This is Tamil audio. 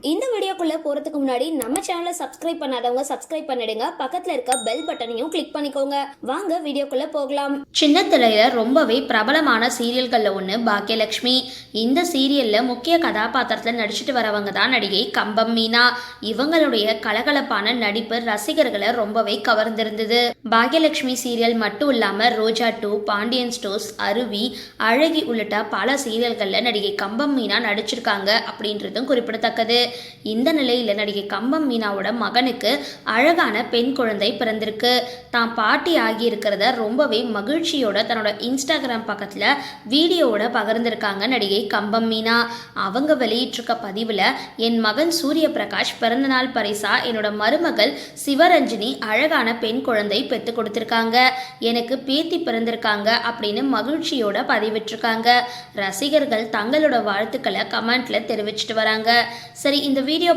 இந்த வீடியோக்குள்ளே போறதுக்கு முன்னாடி நம்ம சேனலை சப்ஸ்கிரைப் பண்ணாதவங்க சப்ஸ்கிரைப் பண்ணிடுங்க. பக்கத்தில் இருக்க பெல் பட்டனையும் கிளிக் பண்ணிக்கோங்க. வாங்க வீடியோக்குள்ளே போகலாம். சின்ன திரையில் ரொம்பவே பிரபலமான சீரியல்களில் ஒன்று பாக்கியலட்சுமி. இந்த சீரியலில் முக்கிய கதாபாத்திரத்தில் நடிச்சிட்டு வரவங்க தான் நடிகை கம்பம் மீனா. இவங்களுடைய கலகலப்பான நடிப்பு ரசிகர்களை ரொம்பவே கவர்ந்திருந்தது. பாக்கியலட்சுமி சீரியல் மட்டும் இல்லாமல் ரோஜா டூ பாண்டியன் ஸ்டோர்ஸ் அருவி அழகி உள்ளிட்ட பல சீரியல்களில் நடிகை கம்பம் மீனா நடிச்சிருக்காங்க அப்படின்றதும் குறிப்பிடத்தக்கது. இந்த நிலையில் நடிகை கம்பம் மீனாவோட மகனுக்கு அழகான பெண் குழந்தை பிறந்திருக்கு. தான் பாட்டி ஆகியிருக்கிறத ரொம்பவே மகிழ்ச்சியோட தன்னோட இன்ஸ்டாகிராம் பக்கத்தில் வீடியோவோட பகிர்ந்திருக்காங்க நடிகை கம்பம் மீனா. அவங்க வெளியிட்டிருக்க பதிவில் என் மகன் சூரிய பிரகாஷ் பிறந்தநாள் பரிசா என்னோட மருமகள் சிவரஞ்சினி அழகான பெண் குழந்தை பெற்று கொடுத்துருக்காங்க. எனக்கு பேத்தி பிறந்திருக்காங்க அப்படின்னு மகிழ்ச்சியோட பதிவிட்டிருக்காங்க. ரசிகர்கள் தங்களோட வாழ்த்துக்களை கமெண்ட்ல தெரிவிச்சிட்டு வராங்க. சரி இந்த வீடியோ